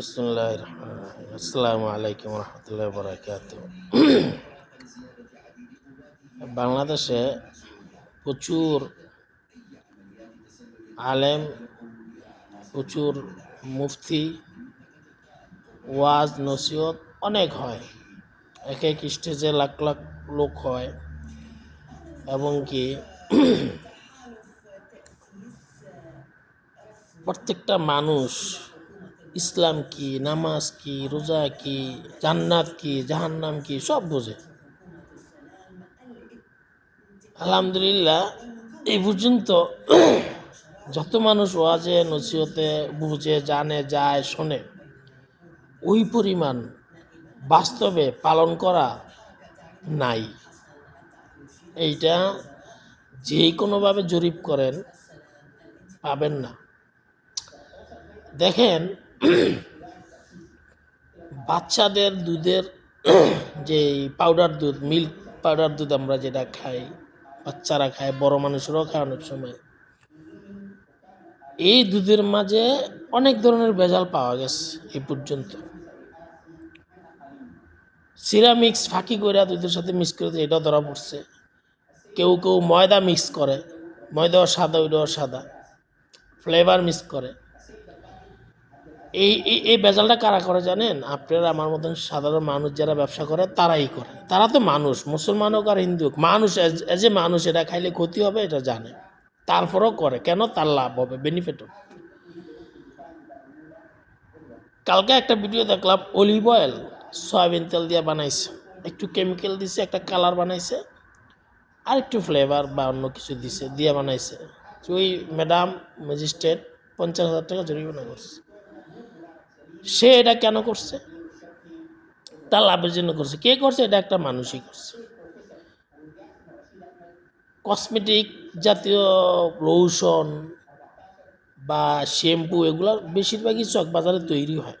বিসমুল্লাহ আসসালামু আলাইকুম রহমতুল্লাহ বরাকাত বাংলাদেশে প্রচুর আলেম, প্রচুর মুফতি, ওয়াজ, নসিহত অনেক হয়। এক এক স্টেজে লাখ লাখ লোক হয়। এবং কি প্রত্যেকটা মানুষ ইসলাম কি, নামাজ কি, রোজা কি, জান্নাত কি, জাহান্নাম কি, সব বোঝে। আলহামদুলিল্লাহ, এই পর্যন্ত যত মানুষ ওয়াজে, নসিহতে বুঝে, জানে, যায়, শোনে, ওই পরিমাণ বাস্তবে পালন করা নাই। এইটা যে কোনোভাবে জরিপ করেন, পাবেন না। দেখেন বাচ্চাদের দুধের যে পাউডার দুধ মিল্ক পাউডার দুধ আমরা যেটা খাই, বাচ্চারা খায়, বড় মানুষরাও খায় অনেক সময়, এই দুধের মাঝে অনেক ধরনের ভেজাল পাওয়া গেছে এই পর্যন্ত। সিরামিক্স ফাঁকি করে দুধের সাথে মিক্স করে এটাও ধরা পড়ছে। কেউ কেউ ময়দা মিক্স করে ময়দাও সাদা, ওইটাও সাদা ফ্লেভার মিক্স করে। এই এই বেজালটা কারা করে জানেন? আপনারা আমার মতন সাধারণ মানুষ যারা ব্যবসা করে, তারাই করে। তারা তো মানুষ, মুসলমান হোক আর হিন্দু হোক, মানুষ এজ এ মানুষ, এটা খাইলে ক্ষতি হবে, এটা জানে। তারপরেও করে, কেন? তার লাভ হবে বেনিফিট হবে। কালকে একটা ভিডিও দেখলাম অলিভ অয়েল সয়াবিন তেল দিয়ে বানাইছে। একটু কেমিক্যাল দিছে, একটা কালার বানাইছে, আর একটু ফ্লেভার বা অন্য কিছু দিছে, দিয়ে বানাইছে। ওই ম্যাডাম ম্যাজিস্ট্রেট পঞ্চাশ হাজার টাকা জরিমানা করছে। সে এটা কেন করছে? তার লাভের জন্য করছে। কে করছে? এটা একটা মানুষই করছে। কসমেটিক জাতীয় লোশন বা শ্যাম্পু এগুলো বেশিরভাগই চক বাজারে তৈরি হয়।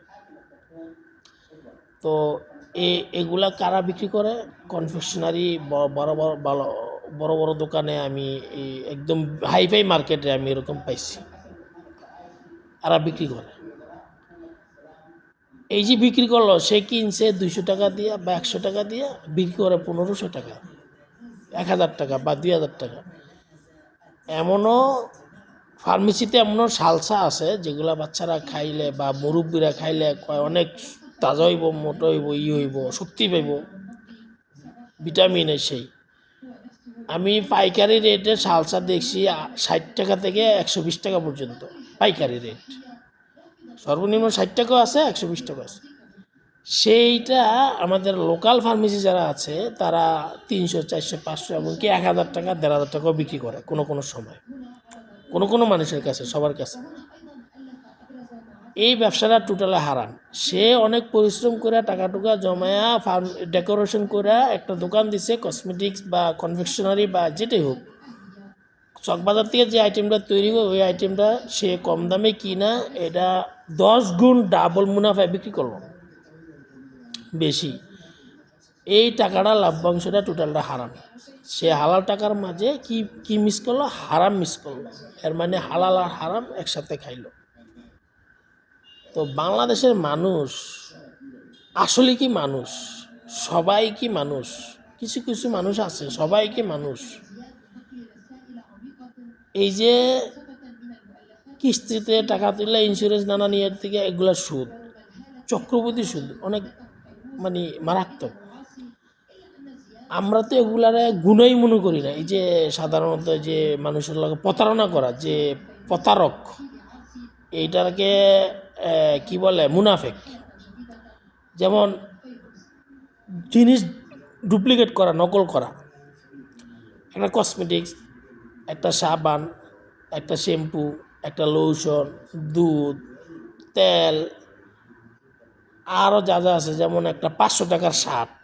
তো এ, এগুলা কারা বিক্রি করে? কনফেকশনারি বড় বড় বড় বড় বড় দোকানে আমি একদম হাইফাই মার্কেটে আমি এরকম পাইছি। এরা বিক্রি করে। এই যে বিক্রি করল, সে কিনছে দুইশো টাকা দিয়ে বা একশো টাকা দিয়ে, বিক্রি করে পনেরোশো টাকা, এক হাজার টাকা বা দুই হাজার টাকা। এমনও ফার্মেসিতে এমনও সালসা আছে, যেগুলা বাচ্চারা খাইলে বা মুরব্বীরা খাইলে অনেক তাজা হইব, মোটো হইব, ই হইব, শক্তি পাইব। ভিটামিন সেই। আমি পাইকারি রেটে সালসা দেখছি ষাট টাকা থেকে একশো বিশ টাকা পর্যন্ত, পাইকারি রেট। সর্বনিম্ন ষাট টাকাও আছে, একশো বিশ টাকা আছে। সেইটা আমাদের লোকাল ফার্মেসি যারা আছে, তারা তিনশো, চারশো, পাঁচশো এমনকি এক হাজার টাকা, দেড় হাজার টাকাও বিক্রি করে কোনো কোনো সময়। কোনো কোনো মানুষের কাছে, সবার কাছে। এই ব্যবসাটা টোটালে হারান সে অনেক পরিশ্রম করে টাকা টুকা জমায়া ফার্ম ডেকোরেশন করে একটা দোকান দিছে কসমেটিক্স বা কনফেকশনারি বা যেটাই হোক। চকবাজার থেকে যে আইটেমটা তৈরি হয়, ওই আইটেমটা সে কম দামে কিনা, এটা দশ গুণ ডাবল মুনাফায় বিক্রি করল বেশি। এই টাকাটা লাভ্যাংশটা টোটালটা হারাম। সে হালাল টাকার মাঝে কি কি মিস করল? হারাম মিস করল। এর মানে হালাল আর হারাম একসাথে খাইলো। তো বাংলাদেশের মানুষ, আসলে কি মানুষ? সবাই কি মানুষ? কিছু কিছু মানুষ আছে, সবাই কি মানুষ? এই যে কিস্তিতে টাকা তুললে ইন্স্যুরেন্স নানা নিয়ে থেকে এগুলা সুদ চক্রবর্তী সুদ, অনেক মানে মারাত্মক। আমরা তো এগুলারে গুণই মনে করি না। এই যে সাধারণত যে মানুষের লগে প্রতারণা করা, যে প্রতারক, এইটাকে কি বলে, মুনাফেক। যেমন জিনিস ডুপ্লিকেট করা, নকল করা। একটা কসমেটিক্স একটা সাবান, একটা শ্যাম্পু একটা লোশন, দুধ, তেল, আরও যা যা আছে, যেমন একটা পাঁচশো টাকার শার্ট,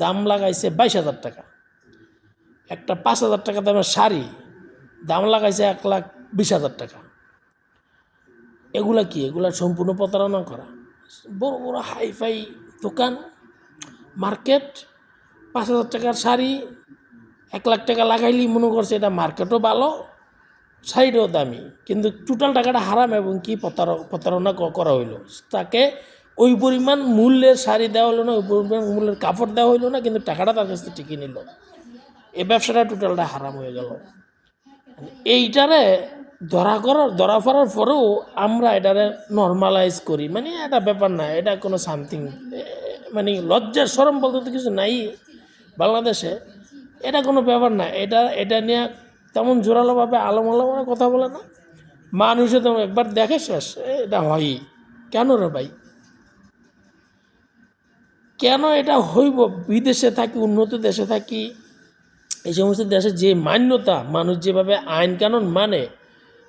দাম লাগাইছে বাইশ হাজার টাকা। একটা পাঁচ হাজার টাকা দামের শাড়ি, দাম লাগাইছে এক লাখ বিশ হাজার টাকা। এগুলা কি? এগুলা সম্পূর্ণ প্রতারণা করা। বড় বড় হাইফাই দোকান, মার্কেট, পাঁচ হাজার টাকার শাড়ি, এক লাখ টাকা লাগাইলি মনে করছে এটা মার্কেটও ভালো শাড়িটাও দামি, কিন্তু টোটাল টাকাটা হারাম এবং কি প্রতার- প্রতারণা করা হইল। তাকে ওই পরিমাণ মূল্যের শাড়ি দেওয়া হলো না, ওই পরিমাণ মূল্যের কাপড় দেওয়া হইল না, কিন্তু টাকাটা তার কাছ থেকে ঠিকই নিল। এই ব্যবসাটা টোটালটা হারাম হয়ে গেল। এইটারে ধরা করার, ধরা পড়ার পরেও আমরা এটারে নর্মালাইজ করি। মানে এটা ব্যাপার না, এটা কোনো সামথিং মানে লজ্জার সরম বলতে তো কিছু নাই বাংলাদেশে। এটা কোনো ব্যাপার না, এটা এটা নিয়ে তেমন জোরালোভাবে আলম আলমারা কথা বলে না। মানুষে তো একবার দেখে শেষ। এটা হয়ই কেন রে ভাই? কেন এটা হইব? বিদেশে থাকি, উন্নত দেশে থাকি, এই সমস্ত দেশে যে মান্যতা, মানুষ যেভাবে আইন কানুন মানে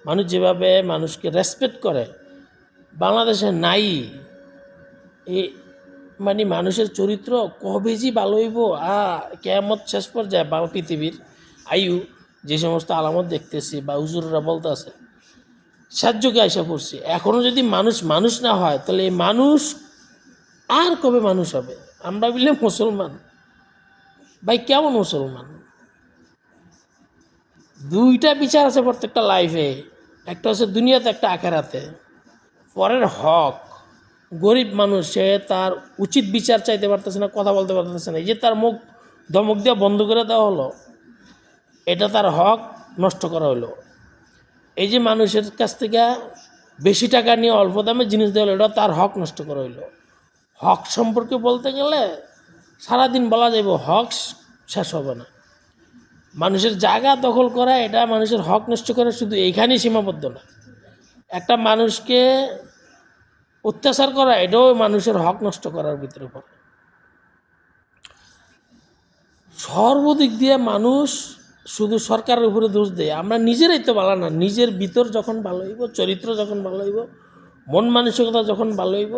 মানুষ যেভাবে মানুষকে রেসপেক্ট করে, বাংলাদেশে নাই। এ মানে মানুষের চরিত্র কবে যে ভালো হইব? আ, কেয়ামত শেষ পর্যায়ে বাংলা পৃথিবীর আয়ু যে সমস্ত আলামত দেখতেছি বা হুজুররা বলতেছে সাহায্যকে আশা করছি এখনও যদি মানুষ মানুষ না হয়, তাহলে এই মানুষ আর কবে মানুষ হবে? আমরা বললে মুসলমান। ভাই, কেমন মুসলমান? দুইটা বিচার আছে প্রত্যেকটা লাইফে একটা হচ্ছে দুনিয়াতে, একটা আখেরাতে। পরের হক, গরিব মানুষ, সে তার উচিত বিচার চাইতে পারতেছে না, কথা বলতে পারতেছে না। এই যে তার মুখ ধমক দিয়ে বন্ধ করে দেওয়া হলো এটা তার হক নষ্ট করা হলো। এই যে মানুষের কাছ থেকে বেশি টাকা নিয়ে অল্প দামে জিনিস দেওয়া এটা তার হক নষ্ট করা হইল হক সম্পর্কে বলতে গেলে সারাদিন বলা যাবে হক শেষ হবে না। মানুষের জায়গা দখল করা, এটা মানুষের হক নষ্ট করা শুধু এইখানেই সীমাবদ্ধ না। একটা মানুষকে অত্যাচার করা, এটাও মানুষের হক নষ্ট করার ভিতরে পড়ে। সর্বদিক দিয়ে মানুষ শুধু সরকারের উপরে দোষ দেয়। আমরা নিজেরাই তো ভালো না। নিজের ভিতর যখন ভালো হইব, চরিত্র যখন ভালো হইব, মন মানসিকতা যখন ভালো হইব,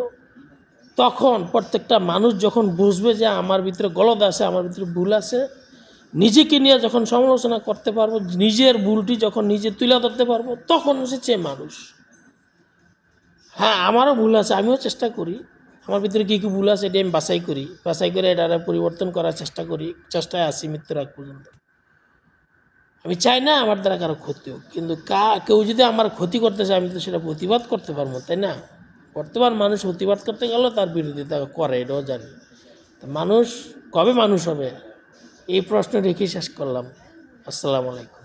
তখন প্রত্যেকটা মানুষ যখন বুঝবে যে আমার ভিতরে গলদ আছে, আমার ভিতরে ভুল আছে, নিজেকে নিয়ে যখন সমালোচনা করতে পারব, নিজের ভুলটি যখন নিজে তুলে ধরতে পারব তখন হচ্ছে মানুষ। হ্যাঁ আমারও ভুল আছে, আমিও চেষ্টা করি। আমার ভিতরে কী কী ভুল আছে এটা আমি বাছাই করি। বাছাই করে এটা পরিবর্তন করার চেষ্টা করি। চেষ্টায় আসি মৃত্যুর আগ পর্যন্ত। আমি চাই না আমার দ্বারা কারও ক্ষতি হোক, কিন্তু কা, কেউ যদি আমার ক্ষতি করতে চায়, আমি তো সেটা প্রতিবাদ করতে পারব, তাই না? বর্তমান মানুষ প্রতিবাদ করতে গেলেও তার বিরোধিতা করে, এটাও জানি। মানুষ, কবে মানুষ হবে? এই প্রশ্ন রেখে শেষ করলাম। আসসালামু আলাইকুম।